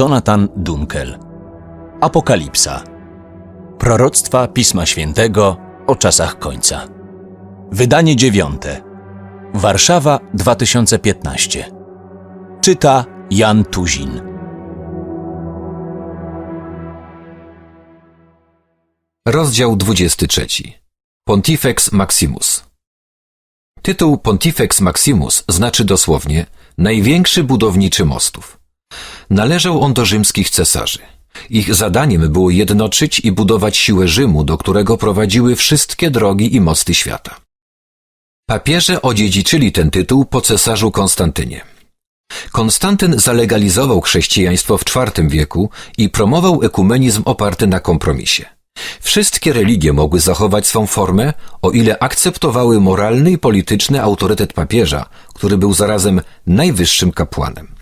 Jonathan Dunkel. Apokalipsa. Proroctwa Pisma Świętego o czasach końca. Wydanie dziewiąte. Warszawa 2015. Czyta Jan Tuzin. Rozdział 23. Pontifex Maximus. Tytuł Pontifex Maximus znaczy dosłownie największy budowniczy mostów. Należał on do rzymskich cesarzy. Ich zadaniem było jednoczyć i budować siłę Rzymu, do którego prowadziły wszystkie drogi i mosty świata. Papieże odziedziczyli ten tytuł po cesarzu Konstantynie. Konstantyn zalegalizował chrześcijaństwo w IV wieku i promował ekumenizm oparty na kompromisie. Wszystkie religie mogły zachować swą formę, o ile akceptowały moralny i polityczny autorytet papieża, który był zarazem najwyższym kapłanem.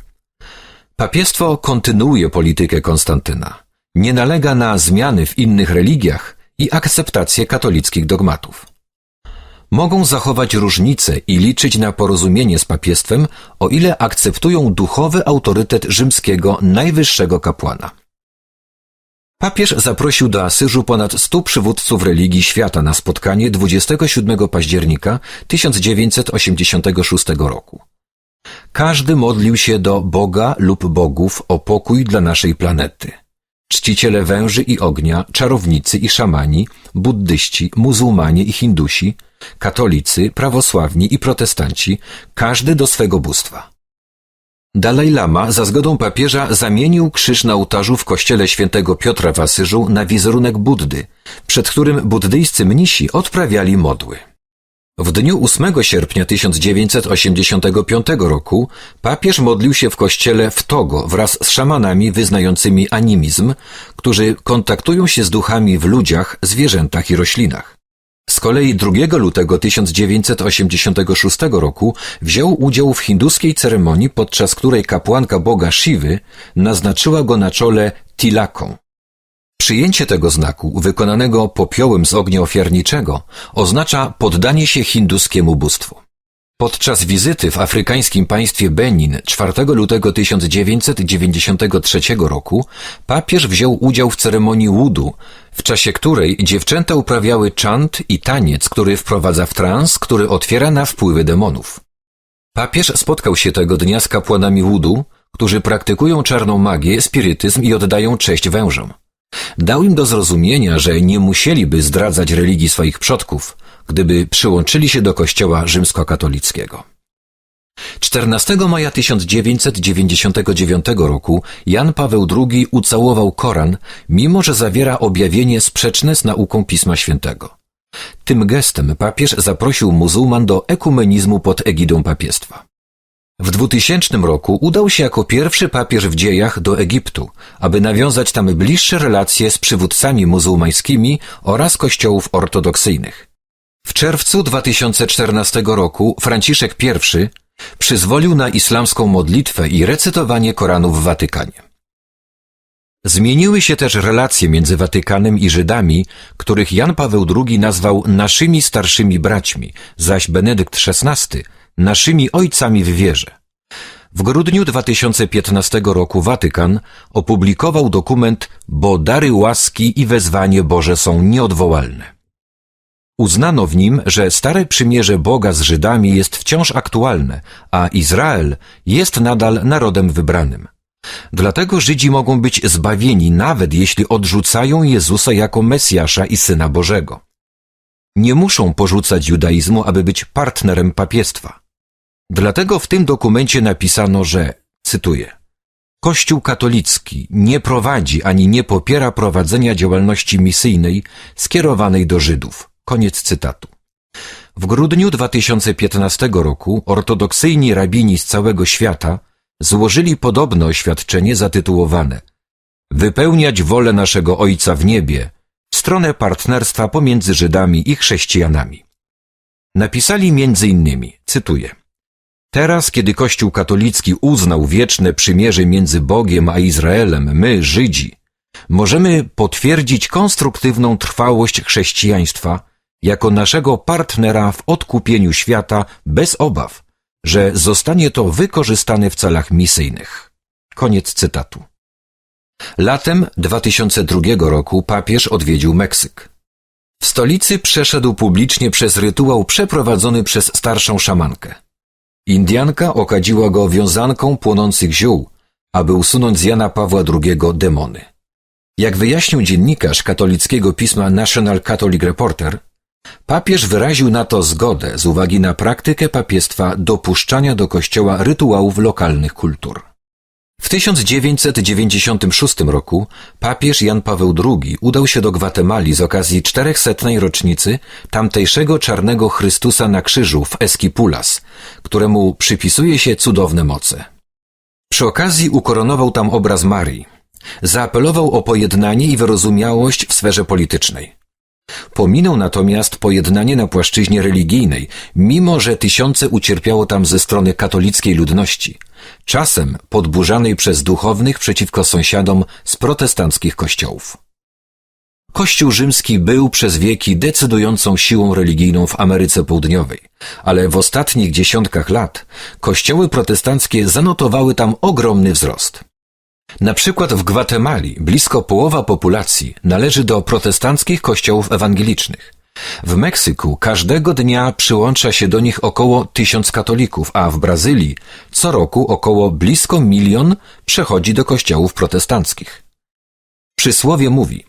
Papiestwo kontynuuje politykę Konstantyna. Nie nalega na zmiany w innych religiach i akceptację katolickich dogmatów. Mogą zachować różnice i liczyć na porozumienie z papiestwem, o ile akceptują duchowy autorytet rzymskiego najwyższego kapłana. Papież zaprosił do Asyżu ponad stu przywódców religii świata na spotkanie 27 października 1986 roku. Każdy modlił się do Boga lub bogów o pokój dla naszej planety. Czciciele węży i ognia, czarownicy i szamani, buddyści, muzułmanie i hindusi, katolicy, prawosławni i protestanci, każdy do swego bóstwa. Dalaj Lama za zgodą papieża zamienił krzyż na ołtarzu w kościele świętego Piotra w Asyżu na wizerunek Buddy, przed którym buddyjscy mnisi odprawiali modły. W dniu 8 sierpnia 1985 roku papież modlił się w kościele w Togo wraz z szamanami wyznającymi animizm, którzy kontaktują się z duchami w ludziach, zwierzętach i roślinach. Z kolei 2 lutego 1986 roku wziął udział w hinduskiej ceremonii, podczas której kapłanka boga Shiwy naznaczyła go na czole tilaką. Przyjęcie tego znaku, wykonanego popiołem z ognia ofiarniczego, oznacza poddanie się hinduskiemu bóstwu. Podczas wizyty w afrykańskim państwie Benin 4 lutego 1993 roku papież wziął udział w ceremonii wudu, w czasie której dziewczęta uprawiały czant i taniec, który wprowadza w trans, który otwiera na wpływy demonów. Papież spotkał się tego dnia z kapłanami wudu, którzy praktykują czarną magię, spirytyzm i oddają cześć wężom. Dał im do zrozumienia, że nie musieliby zdradzać religii swoich przodków, gdyby przyłączyli się do kościoła rzymskokatolickiego. 14 maja 1999 roku Jan Paweł II ucałował Koran, mimo że zawiera objawienie sprzeczne z nauką Pisma Świętego. Tym gestem papież zaprosił muzułman do ekumenizmu pod egidą papiestwa. W 2000 roku udał się jako pierwszy papież w dziejach do Egiptu, aby nawiązać tam bliższe relacje z przywódcami muzułmańskimi oraz kościołów ortodoksyjnych. W czerwcu 2014 roku Franciszek I przyzwolił na islamską modlitwę i recytowanie Koranu w Watykanie. Zmieniły się też relacje między Watykanem i Żydami, których Jan Paweł II nazwał naszymi starszymi braćmi, zaś Benedykt XVI naszymi ojcami w wierze. W grudniu 2015 roku Watykan opublikował dokument Bo dary łaski i wezwanie Boże są nieodwołalne. Uznano w nim, że stare przymierze Boga z Żydami jest wciąż aktualne, a Izrael jest nadal narodem wybranym. Dlatego Żydzi mogą być zbawieni nawet jeśli odrzucają Jezusa jako Mesjasza i Syna Bożego. Nie muszą porzucać judaizmu, aby być partnerem papiestwa. Dlatego w tym dokumencie napisano, że, cytuję, Kościół katolicki nie prowadzi ani nie popiera prowadzenia działalności misyjnej skierowanej do Żydów. Koniec cytatu. W grudniu 2015 roku ortodoksyjni rabini z całego świata złożyli podobne oświadczenie zatytułowane Wypełniać wolę naszego Ojca w niebie w stronę partnerstwa pomiędzy Żydami i chrześcijanami. Napisali między innymi, cytuję, Teraz, kiedy Kościół katolicki uznał wieczne przymierze między Bogiem a Izraelem, my, Żydzi, możemy potwierdzić konstruktywną trwałość chrześcijaństwa jako naszego partnera w odkupieniu świata bez obaw, że zostanie to wykorzystane w celach misyjnych. Koniec cytatu. Latem 2002 roku papież odwiedził Meksyk. W stolicy przeszedł publicznie przez rytuał przeprowadzony przez starszą szamankę. Indianka okadziła go wiązanką płonących ziół, aby usunąć z Jana Pawła II demony. Jak wyjaśnił dziennikarz katolickiego pisma National Catholic Reporter, papież wyraził na to zgodę z uwagi na praktykę papiestwa dopuszczania do kościoła rytuałów lokalnych kultur. W 1996 roku papież Jan Paweł II udał się do Gwatemali z okazji 400. rocznicy tamtejszego czarnego Chrystusa na krzyżu w Esquipulas, któremu przypisuje się cudowne moce. Przy okazji ukoronował tam obraz Marii. Zaapelował o pojednanie i wyrozumiałość w sferze politycznej. Pominął natomiast pojednanie na płaszczyźnie religijnej, mimo że tysiące ucierpiało tam ze strony katolickiej ludności, czasem podburzanej przez duchownych przeciwko sąsiadom z protestanckich kościołów. Kościół rzymski był przez wieki decydującą siłą religijną w Ameryce Południowej, ale w ostatnich dziesiątkach lat kościoły protestanckie zanotowały tam ogromny wzrost. Na przykład w Gwatemali blisko połowa populacji należy do protestanckich kościołów ewangelicznych. W Meksyku każdego dnia przyłącza się do nich około tysiąc katolików, a w Brazylii co roku około blisko milion przechodzi do kościołów protestanckich. Przysłowie mówi,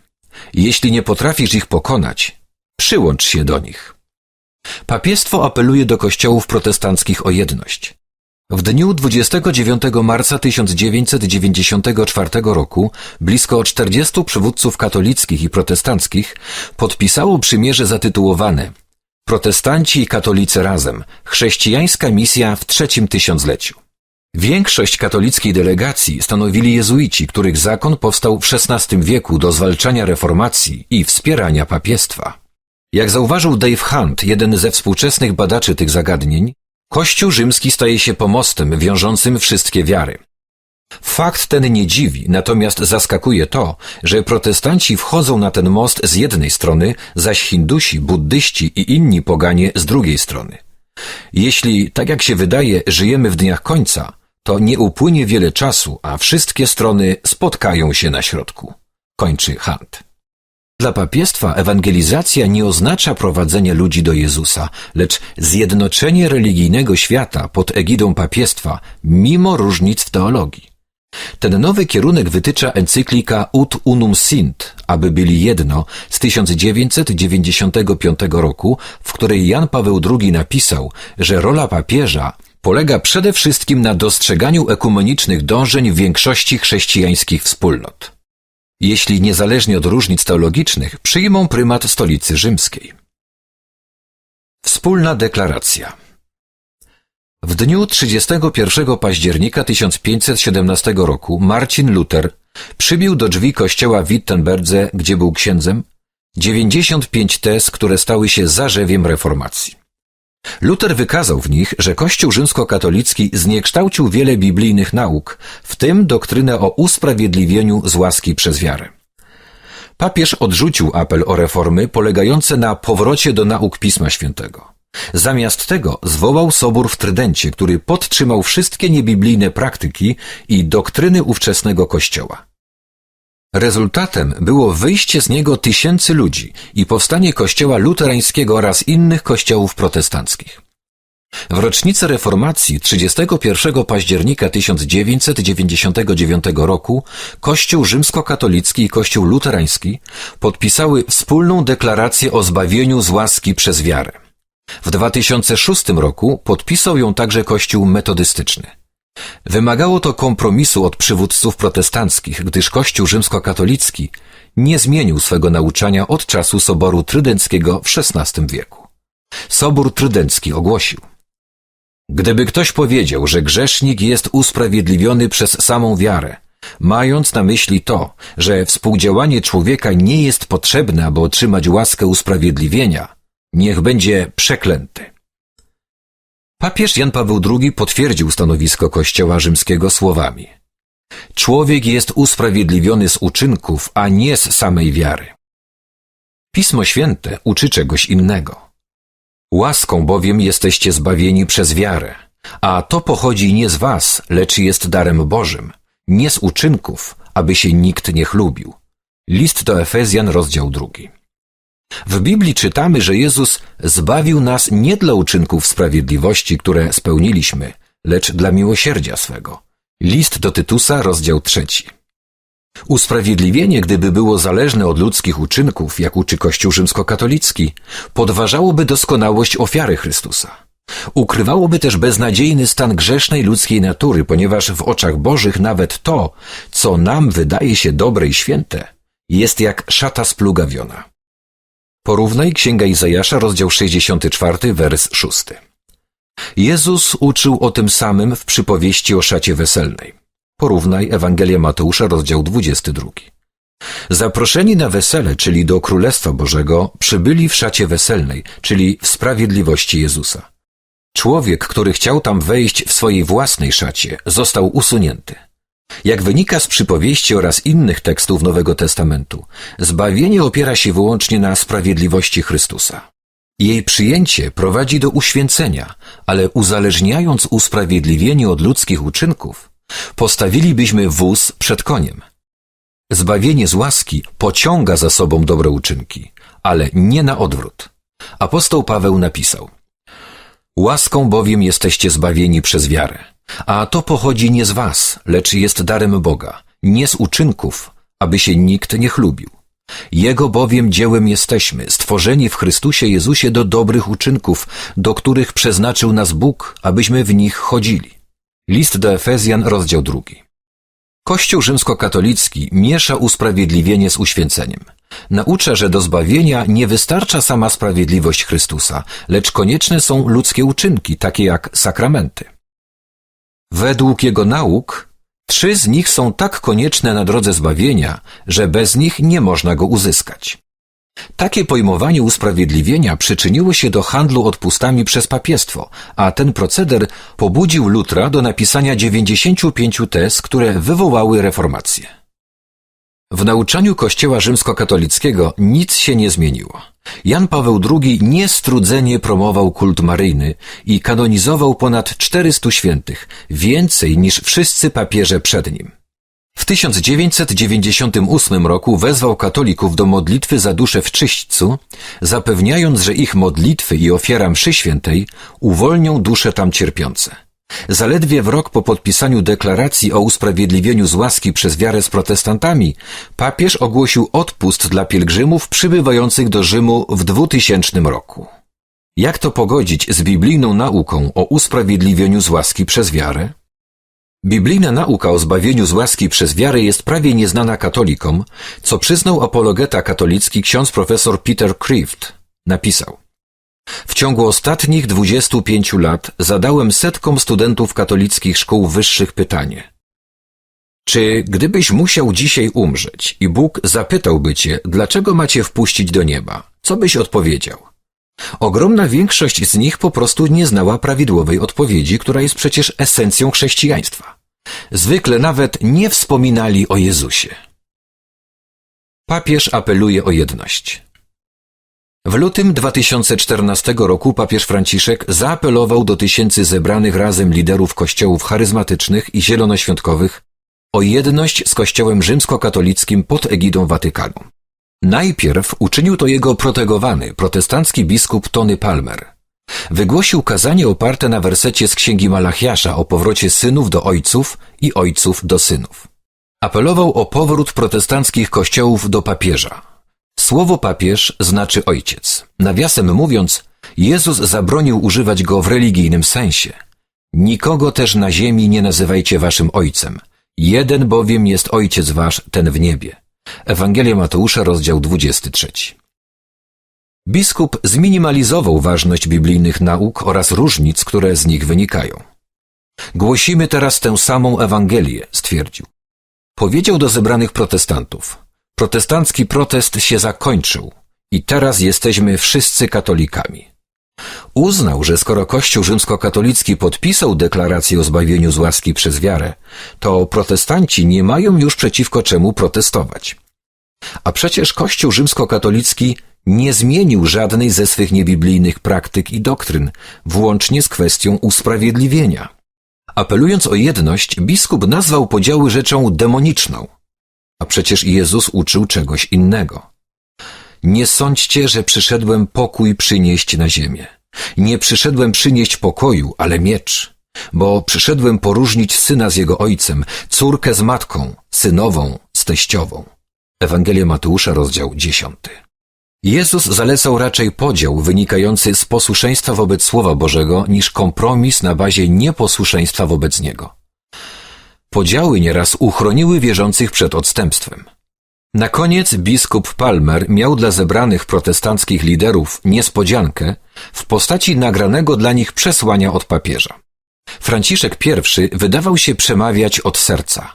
jeśli nie potrafisz ich pokonać, przyłącz się do nich. Papiestwo apeluje do kościołów protestanckich o jedność. W dniu 29 marca 1994 roku blisko 40 przywódców katolickich i protestanckich podpisało przymierze zatytułowane Protestanci i katolicy razem chrześcijańska misja w trzecim tysiącleciu. Większość katolickiej delegacji stanowili jezuici, których zakon powstał w XVI wieku do zwalczania reformacji i wspierania papiestwa. Jak zauważył Dave Hunt, jeden ze współczesnych badaczy tych zagadnień, Kościół rzymski staje się pomostem wiążącym wszystkie wiary. Fakt ten nie dziwi, natomiast zaskakuje to, że protestanci wchodzą na ten most z jednej strony, zaś hindusi, buddyści i inni poganie z drugiej strony. Jeśli, tak jak się wydaje, żyjemy w dniach końca, to nie upłynie wiele czasu, a wszystkie strony spotkają się na środku. Kończy Hunt. Dla papiestwa ewangelizacja nie oznacza prowadzenia ludzi do Jezusa, lecz zjednoczenie religijnego świata pod egidą papiestwa, mimo różnic w teologii. Ten nowy kierunek wytycza encyklika Ut Unum Sint, aby byli jedno, z 1995 roku, w której Jan Paweł II napisał, że rola papieża polega przede wszystkim na dostrzeganiu ekumenicznych dążeń większości chrześcijańskich wspólnot jeśli niezależnie od różnic teologicznych przyjmą prymat stolicy rzymskiej. Wspólna deklaracja W dniu 31 października 1517 roku Marcin Luther przybił do drzwi kościoła w Wittenberdze, gdzie był księdzem, 95 tez, które stały się zarzewiem reformacji. Luther wykazał w nich, że Kościół rzymskokatolicki zniekształcił wiele biblijnych nauk, w tym doktrynę o usprawiedliwieniu z łaski przez wiarę. Papież odrzucił apel o reformy polegające na powrocie do nauk Pisma Świętego. Zamiast tego zwołał sobór w Trydencie, który podtrzymał wszystkie niebiblijne praktyki i doktryny ówczesnego Kościoła. Rezultatem było wyjście z niego tysięcy ludzi i powstanie kościoła luterańskiego oraz innych kościołów protestanckich. W rocznicę reformacji 31 października 1999 roku Kościół rzymskokatolicki i Kościół luterański podpisały wspólną deklarację o zbawieniu z łaski przez wiarę. W 2006 roku podpisał ją także Kościół metodystyczny. Wymagało to kompromisu od przywódców protestanckich, gdyż Kościół rzymskokatolicki nie zmienił swego nauczania od czasu Soboru Trydenckiego w XVI wieku. Sobór Trydencki ogłosił Gdyby ktoś powiedział, że grzesznik jest usprawiedliwiony przez samą wiarę, mając na myśli to, że współdziałanie człowieka nie jest potrzebne, aby otrzymać łaskę usprawiedliwienia, niech będzie przeklęty. Papież Jan Paweł II potwierdził stanowisko Kościoła rzymskiego słowami. Człowiek jest usprawiedliwiony z uczynków, a nie z samej wiary. Pismo Święte uczy czegoś innego. Łaską bowiem jesteście zbawieni przez wiarę, a to pochodzi nie z was, lecz jest darem Bożym, nie z uczynków, aby się nikt nie chlubił. List do Efezjan, rozdział drugi. W Biblii czytamy, że Jezus zbawił nas nie dla uczynków sprawiedliwości, które spełniliśmy, lecz dla miłosierdzia swego. List do Tytusa, rozdział trzeci. Usprawiedliwienie, gdyby było zależne od ludzkich uczynków, jak uczy Kościół rzymskokatolicki, podważałoby doskonałość ofiary Chrystusa. Ukrywałoby też beznadziejny stan grzesznej ludzkiej natury, ponieważ w oczach Bożych nawet to, co nam wydaje się dobre i święte, jest jak szata splugawiona. Porównaj Księga Izajasza, rozdział 64, wers 6. Jezus uczył o tym samym w przypowieści o szacie weselnej. Porównaj Ewangelię Mateusza, rozdział 22. Zaproszeni na wesele, czyli do Królestwa Bożego, przybyli w szacie weselnej, czyli w sprawiedliwości Jezusa. Człowiek, który chciał tam wejść w swojej własnej szacie, został usunięty. Jak wynika z przypowieści oraz innych tekstów Nowego Testamentu, zbawienie opiera się wyłącznie na sprawiedliwości Chrystusa. Jej przyjęcie prowadzi do uświęcenia, ale uzależniając usprawiedliwienie od ludzkich uczynków, postawilibyśmy wóz przed koniem. Zbawienie z łaski pociąga za sobą dobre uczynki, ale nie na odwrót. Apostoł Paweł napisał: Łaską bowiem jesteście zbawieni przez wiarę, a to pochodzi nie z was, lecz jest darem Boga, nie z uczynków, aby się nikt nie chlubił. Jego bowiem dziełem jesteśmy, stworzeni w Chrystusie Jezusie do dobrych uczynków, do których przeznaczył nas Bóg, abyśmy w nich chodzili. List do Efezjan, rozdział drugi. Kościół rzymskokatolicki miesza usprawiedliwienie z uświęceniem. Naucza, że do zbawienia nie wystarcza sama sprawiedliwość Chrystusa, lecz konieczne są ludzkie uczynki, takie jak sakramenty. Według jego nauk, trzy z nich są tak konieczne na drodze zbawienia, że bez nich nie można go uzyskać. Takie pojmowanie usprawiedliwienia przyczyniło się do handlu odpustami przez papiestwo, a ten proceder pobudził Lutra do napisania 95 tez, które wywołały reformację. W nauczaniu Kościoła rzymskokatolickiego nic się nie zmieniło. Jan Paweł II niestrudzenie promował kult maryjny i kanonizował ponad 400 świętych, więcej niż wszyscy papieże przed nim. W 1998 roku wezwał katolików do modlitwy za duszę w czyśćcu, zapewniając, że ich modlitwy i ofiara mszy świętej uwolnią dusze tam cierpiące. Zaledwie w rok po podpisaniu deklaracji o usprawiedliwieniu z łaski przez wiarę z protestantami, papież ogłosił odpust dla pielgrzymów przybywających do Rzymu w 2000 roku. Jak to pogodzić z biblijną nauką o usprawiedliwieniu z łaski przez wiarę? Biblijna nauka o zbawieniu z łaski przez wiarę jest prawie nieznana katolikom, co przyznał apologeta katolicki ksiądz profesor Peter Kreeft. Napisał W ciągu ostatnich 25 lat zadałem setkom studentów katolickich szkół wyższych pytanie. Czy gdybyś musiał dzisiaj umrzeć i Bóg zapytałby cię, dlaczego macie wpuścić do nieba, co byś odpowiedział? Ogromna większość z nich po prostu nie znała prawidłowej odpowiedzi, która jest przecież esencją chrześcijaństwa. Zwykle nawet nie wspominali o Jezusie. Papież apeluje o jedność. W lutym 2014 roku papież Franciszek zaapelował do tysięcy zebranych razem liderów kościołów charyzmatycznych i zielonoświątkowych o jedność z kościołem rzymskokatolickim pod egidą Watykanu. Najpierw uczynił to jego protegowany, protestancki biskup Tony Palmer. Wygłosił kazanie oparte na wersecie z księgi Malachiasza o powrocie synów do ojców i ojców do synów. Apelował o powrót protestanckich kościołów do papieża. Słowo papież znaczy ojciec. Nawiasem mówiąc, Jezus zabronił używać go w religijnym sensie. Nikogo też na ziemi nie nazywajcie waszym ojcem. Jeden bowiem jest ojciec wasz, ten w niebie. Ewangelia Mateusza, rozdział 23. Biskup zminimalizował ważność biblijnych nauk oraz różnic, które z nich wynikają. Głosimy teraz tę samą Ewangelię, stwierdził. Powiedział do zebranych protestantów. Protestancki protest się zakończył i teraz jesteśmy wszyscy katolikami. Uznał, że skoro Kościół rzymskokatolicki podpisał deklarację o zbawieniu z łaski przez wiarę, to protestanci nie mają już przeciwko czemu protestować. A przecież Kościół rzymskokatolicki nie zmienił żadnej ze swych niebiblijnych praktyk i doktryn, włącznie z kwestią usprawiedliwienia. Apelując o jedność, biskup nazwał podziały rzeczą demoniczną. A przecież Jezus uczył czegoś innego. Nie sądźcie, że przyszedłem pokój przynieść na ziemię. Nie przyszedłem przynieść pokoju, ale miecz. Bo przyszedłem poróżnić syna z jego ojcem, córkę z matką, synową z teściową. Ewangelia Mateusza, rozdział 10. Jezus zalecał raczej podział wynikający z posłuszeństwa wobec Słowa Bożego niż kompromis na bazie nieposłuszeństwa wobec Niego. Podziały nieraz uchroniły wierzących przed odstępstwem. Na koniec biskup Palmer miał dla zebranych protestanckich liderów niespodziankę w postaci nagranego dla nich przesłania od papieża. Franciszek I wydawał się przemawiać od serca.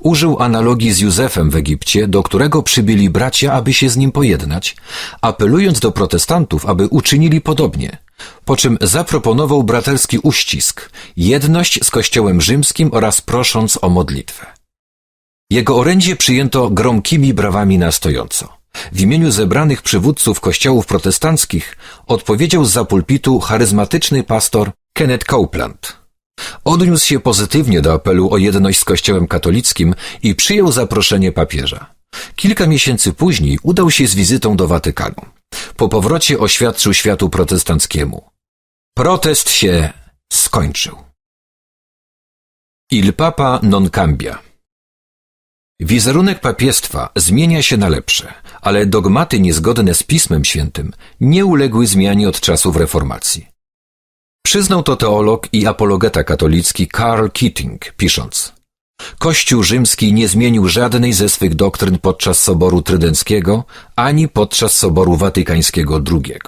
Użył analogii z Józefem w Egipcie, do którego przybyli bracia, aby się z nim pojednać, apelując do protestantów, aby uczynili podobnie, po czym zaproponował braterski uścisk, jedność z Kościołem rzymskim oraz prosząc o modlitwę. Jego orędzie przyjęto gromkimi brawami na stojąco. W imieniu zebranych przywódców kościołów protestanckich odpowiedział z pulpitu charyzmatyczny pastor Kenneth Copeland. Odniósł się pozytywnie do apelu o jedność z Kościołem katolickim i przyjął zaproszenie papieża. Kilka miesięcy później udał się z wizytą do Watykanu. Po powrocie oświadczył światu protestanckiemu. Protest się skończył. Il Papa non cambia. Wizerunek papiestwa zmienia się na lepsze, ale dogmaty niezgodne z Pismem Świętym nie uległy zmianie od czasów reformacji. Przyznał to teolog i apologeta katolicki Karl Keating, pisząc Kościół rzymski nie zmienił żadnej ze swych doktryn podczas Soboru Trydenckiego ani podczas Soboru Watykańskiego II.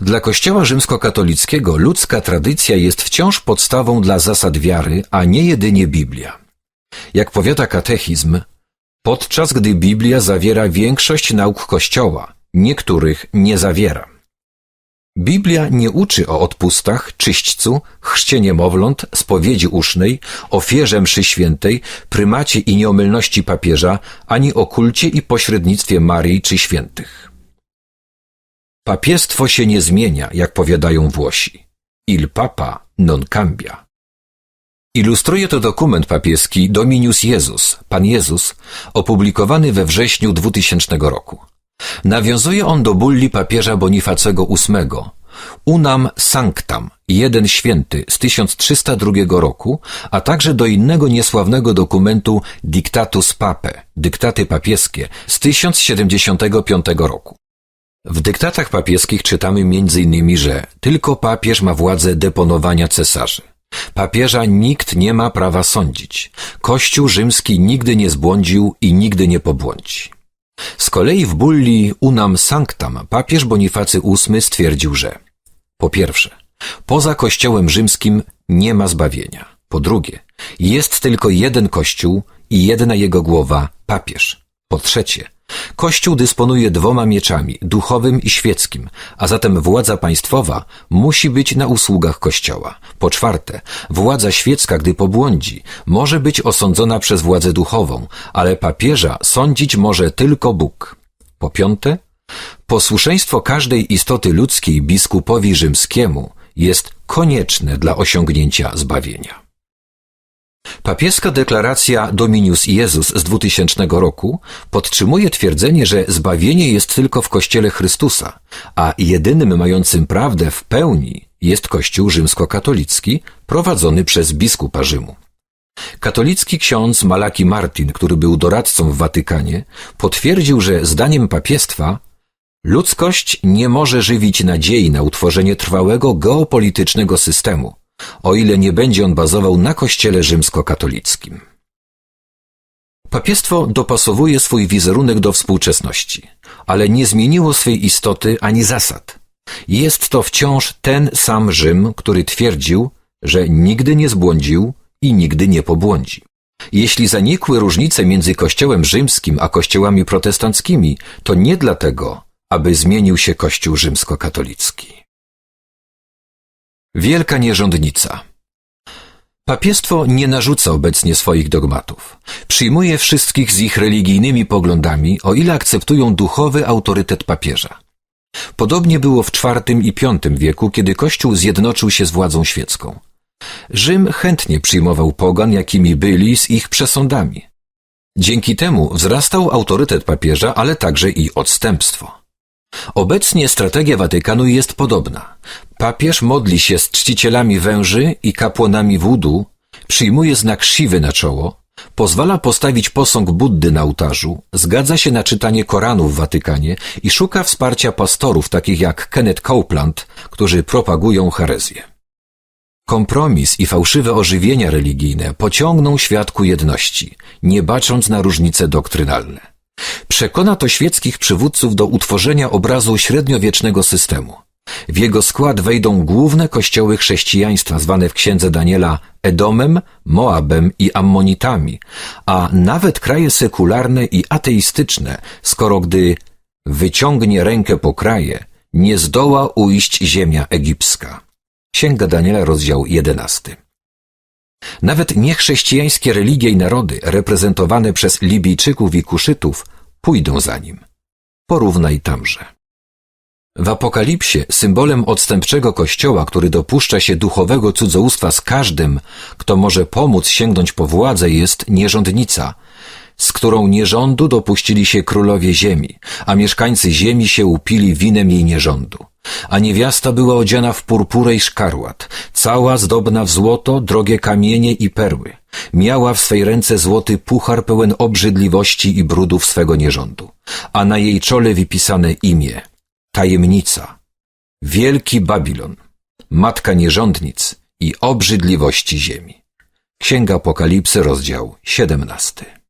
Dla Kościoła rzymskokatolickiego ludzka tradycja jest wciąż podstawą dla zasad wiary, a nie jedynie Biblia. Jak powiada katechizm, podczas gdy Biblia zawiera większość nauk Kościoła, niektórych nie zawiera. Biblia nie uczy o odpustach, czyśćcu, chrzcie niemowląt, spowiedzi usznej, ofierze mszy świętej, prymacie i nieomylności papieża, ani o kulcie i pośrednictwie Marii czy świętych. Papiestwo się nie zmienia, jak powiadają Włosi. Il papa non cambia. Ilustruje to dokument papieski Dominius Jezus, Pan Jezus, opublikowany we wrześniu 2000 roku. Nawiązuje on do bulli papieża Bonifacego VIII, Unam Sanctam, jeden święty z 1302 roku, a także do innego niesławnego dokumentu Dictatus Pape, dyktaty papieskie z 1075 roku. W dyktatach papieskich czytamy m.in., że tylko papież ma władzę deponowania cesarzy. Papieża nikt nie ma prawa sądzić. Kościół rzymski nigdy nie zbłądził i nigdy nie pobłądzi. Z kolei w bulli Unam Sanctam papież Bonifacy VIII stwierdził, że po pierwsze, poza Kościołem rzymskim nie ma zbawienia. Po drugie, jest tylko jeden Kościół i jedna jego głowa, papież. Po trzecie, Kościół dysponuje dwoma mieczami, duchowym i świeckim, a zatem władza państwowa musi być na usługach Kościoła. Po czwarte, władza świecka, gdy pobłądzi, może być osądzona przez władzę duchową, ale papieża sądzić może tylko Bóg. Po piąte, posłuszeństwo każdej istoty ludzkiej biskupowi rzymskiemu jest konieczne dla osiągnięcia zbawienia. Papieska deklaracja Dominius Jezus z 2000 roku podtrzymuje twierdzenie, że zbawienie jest tylko w Kościele Chrystusa, a jedynym mającym prawdę w pełni jest Kościół rzymskokatolicki prowadzony przez biskupa Rzymu. Katolicki ksiądz Malaki Martin, który był doradcą w Watykanie, potwierdził, że zdaniem papiestwa ludzkość nie może żywić nadziei na utworzenie trwałego geopolitycznego systemu, o ile nie będzie on bazował na kościele rzymskokatolickim. Papiestwo dopasowuje swój wizerunek do współczesności, ale nie zmieniło swej istoty ani zasad. Jest to wciąż ten sam Rzym, który twierdził, że nigdy nie zbłądził i nigdy nie pobłądzi. Jeśli zanikły różnice między Kościołem rzymskim a kościołami protestanckimi, to nie dlatego, aby zmienił się Kościół rzymskokatolicki. Wielka nierządnica. Papiestwo nie narzuca obecnie swoich dogmatów. Przyjmuje wszystkich z ich religijnymi poglądami, o ile akceptują duchowy autorytet papieża. Podobnie było w IV i V wieku, kiedy Kościół zjednoczył się z władzą świecką. Rzym chętnie przyjmował pogan, jakimi byli, z ich przesądami. Dzięki temu wzrastał autorytet papieża, ale także i odstępstwo. Obecnie strategia Watykanu jest podobna. Papież modli się z czcicielami węży i kapłanami wudu, przyjmuje znak siwy na czoło, pozwala postawić posąg Buddy na ołtarzu, zgadza się na czytanie Koranu w Watykanie i szuka wsparcia pastorów takich jak Kenneth Copeland, którzy propagują herezję. Kompromis i fałszywe ożywienia religijne pociągną świat ku jedności, nie bacząc na różnice doktrynalne. Przekona to świeckich przywódców do utworzenia obrazu średniowiecznego systemu. W jego skład wejdą główne kościoły chrześcijaństwa zwane w księdze Daniela Edomem, Moabem i Ammonitami, a nawet kraje sekularne i ateistyczne, skoro gdy wyciągnie rękę po kraje, nie zdoła ujść ziemia egipska. Księga Daniela, rozdział 11. Nawet niechrześcijańskie religie i narody, reprezentowane przez Libijczyków i Kuszytów, pójdą za nim. Porównaj tamże. W Apokalipsie symbolem odstępczego kościoła, który dopuszcza się duchowego cudzołóstwa z każdym, kto może pomóc sięgnąć po władzę, jest nierządnica, z którą nierządu dopuścili się królowie ziemi, a mieszkańcy ziemi się upili winem jej nierządu. A niewiasta była odziana w purpurę i szkarłat, cała zdobna w złoto, drogie kamienie i perły. Miała w swej ręce złoty puchar pełen obrzydliwości i brudów swego nierządu, a na jej czole wypisane imię – tajemnica, wielki Babilon, matka nierządnic i obrzydliwości ziemi. Księga Apokalipsy, rozdział 17.